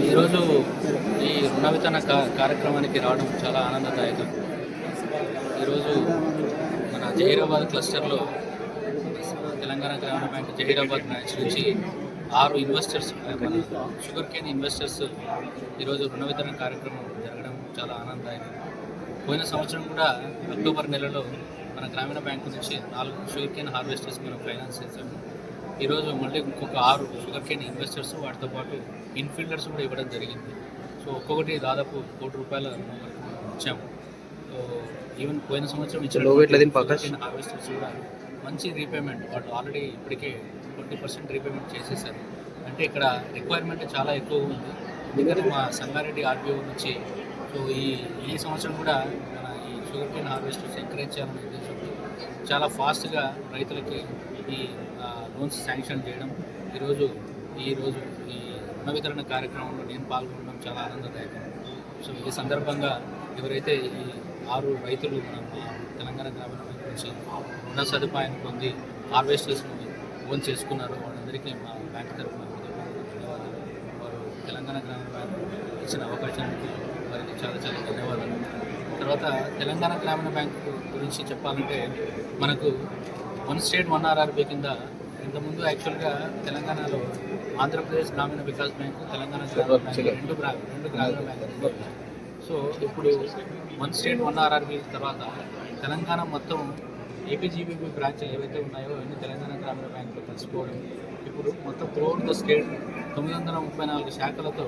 ఈరోజు ఈ రుణ వితరణ కార్యక్రమానికి రావడం చాలా ఆనందదాయకం. ఈరోజు మన జహీరాబాద్ క్లస్టర్లో తెలంగాణ గ్రామీణ బ్యాంక్ జహీరాబాద్ బ్రాంచ్ నుంచి ఆరు ఇన్వెస్టర్స్ మన షుగర్ కేన్ ఇన్వెస్టర్స్ ఈరోజు రుణ వితరణ కార్యక్రమం జరగడం చాలా ఆనందదాయకం. పోయిన సంవత్సరం కూడా అక్టోబర్ నెలలో మన గ్రామీణ బ్యాంకు నుంచి నాలుగు షుగర్ కేన్ హార్వెస్టర్స్ మనం ఫైనాన్స్ చేసాము ఈరోజు మళ్ళీ ఇంకొక ఆరు షుగర్ కేన్ ఇన్వెస్టర్స్ వాటితో పాటు ఇన్ఫీల్డర్స్ కూడా ఇవ్వడం జరిగింది. సో ఒక్కొక్కటి దాదాపు కోటి రూపాయల ఇచ్చాము. సో ఈవెన్ పోయిన సంవత్సరం ఇచ్చిన హార్వెస్టర్స్ కూడా మంచి రీపేమెంట్ వాళ్ళు ఆల్రెడీ ఇప్పటికే ట్వంటీ పర్సెంట్ రీపేమెంట్ చేసేసారు. అంటే ఇక్కడ రిక్వైర్మెంట్ చాలా ఎక్కువ ఉంది. ఎందుకంటే మా సంగారెడ్డి ఆర్బీఓ నుంచి సో ఈ ఈ సంవత్సరం కూడా మన ఈ షుగర్ కేన్ హార్వెస్టర్స్ ఎంకరేజ్ చేయాలనే ఉద్దేశంతో చాలా ఫాస్ట్గా రైతులకి ఈ లోన్స్ శాంక్షన్ చేయడం. ఈరోజు ఈరోజు ఈ రుణ వితరణ కార్యక్రమంలో నేను పాల్గొనడం చాలా ఆనందదాయకం. సో ఈ సందర్భంగా ఎవరైతే ఈ ఆరు రైతులు మన తెలంగాణ గ్రామీణ బ్యాంక్ నుంచి రుణ సదుపాయం పొంది హార్వెస్టర్స్ను ఓన్ చేసుకున్నారో వాళ్ళందరికీ మా బ్యాంక్ తరఫున ధన్యవాదాలు. వారు తెలంగాణ గ్రామీణ బ్యాంక్ ఇచ్చిన అవకాశానికి వారికి చాలా చాలా ధన్యవాదాలు. తర్వాత తెలంగాణ గ్రామీణ బ్యాంక్ గురించి చెప్పాలంటే మనకు వన్ స్టేట్ వన్ ఆర్ఆర్బీ కింద ఇంతకుముందు యాక్చువల్గా తెలంగాణలో ఆంధ్రప్రదేశ్ గ్రామీణ వికాస్ బ్యాంకు తెలంగాణ గ్రామీణ బ్యాంక్ రెండు రెండు గ్రామీణ బ్యాంకులు సో ఇప్పుడు వన్ స్టేట్ వన్ ఆర్ఆర్బీ తర్వాత తెలంగాణ మొత్తం ఏపీజీబీబీ బ్రాంచ్లు ఏవైతే ఉన్నాయో అన్ని తెలంగాణ గ్రామీణ బ్యాంకులో కలిసిపోవడం. ఇప్పుడు మొత్తం త్రూఅవుట్ ద స్టేట్ తొమ్మిది వందల ముప్పై నాలుగు శాఖలతో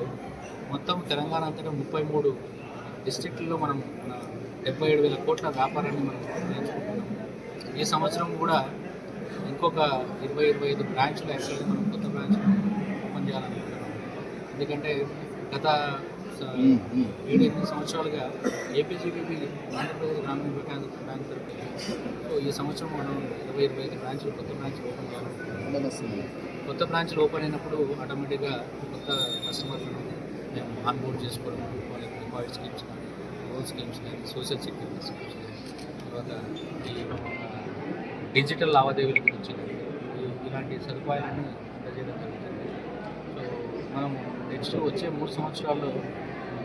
మొత్తం తెలంగాణ అంతటా ముప్పై మూడు డిస్ట్రిక్ట్లో మనం డెబ్బై ఏడు వేల కోట్ల వ్యాపారాన్ని మనం ఈ సంవత్సరం కూడా ఇంకొక ఇరవై ఇరవై ఐదు బ్రాంచ్లు యాక్చువల్గా మనం కొత్త బ్రాంచ్ ఓపెన్ చేయాలనుకుంటున్నాం. ఎందుకంటే గత ఏడు ఎనిమిది సంవత్సరాలుగా ఏపీజీబీపీ ఆంధ్రప్రదేశ్ గ్రామీణ వికాస్ బ్యాంక్ తరఫున సో ఈ సంవత్సరం మనం ఇరవై ఇరవై ఐదు బ్రాంచ్లు కొత్త బ్రాంచ్లు ఓపెన్ చేయాలనుకుంటున్నాం. కొత్త బ్రాంచ్లు ఓపెన్ అయినప్పుడు ఆటోమేటిక్గా కొత్త కస్టమర్లను మేము ఆన్బోర్డ్ చేసుకోవడం వాళ్ళకి డిపాజిట్ స్కీమ్స్ కానీ లోన్ స్కీమ్స్ కానీ సోషల్ సెక్యూరిటీ స్కీమ్స్ కానీ తర్వాత ఈ డిజిటల్ లావాదేవీల గురించి ఇలాంటి సదుపాయాలను అందజేయడం జరుగుతుంది. సో మనం నెక్స్ట్ వచ్చే మూడు సంవత్సరాల్లో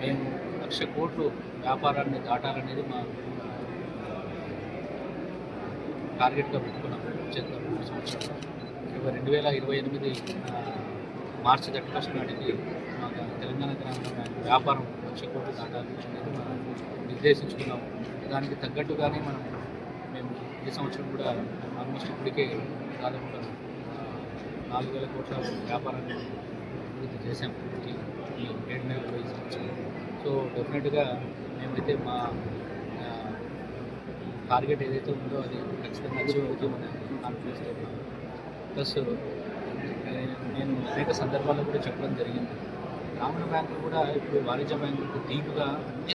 మేము లక్ష కోట్లు వ్యాపారాన్ని దాటాలనేది మా టార్గెట్గా పెట్టుకున్నాం. వచ్చే మూడు సంవత్సరాలు ఇరవై రెండు వేల ఇరవై ఎనిమిది మార్చి థర్టీ ఫస్ట్ నాటికి మా తెలంగాణ గ్రామీణ వ్యాపారం లక్ష కోట్లు దాటాలి అనేది మనం నిర్దేశించుకున్నాము. దానికి తగ్గట్టుగానే మనం ఈ సంవత్సరం కూడా ఆల్మోస్ట్ ఇప్పటికే దాదాపుగా నాలుగు వేల కోట్ల వ్యాపారాన్ని అభివృద్ధి చేశాం. ఈ ట్రేడ్ ఏడు ఈ సంవత్సరం. సో డెఫినెట్గా మేమైతే మా టార్గెట్ ఏదైతే ఉందో అది ఖచ్చితంగా అచీవ్ అవుతామని కాన్ఫిడెన్స్ ఉన్నాను ప్లస్ నేను అనేక సందర్భాల్లో కూడా చెప్పడం జరిగింది. గ్రామీణ బ్యాంకులు కూడా ఇప్పుడు వాణిజ్య బ్యాంకులకు డీప్గా అన్ని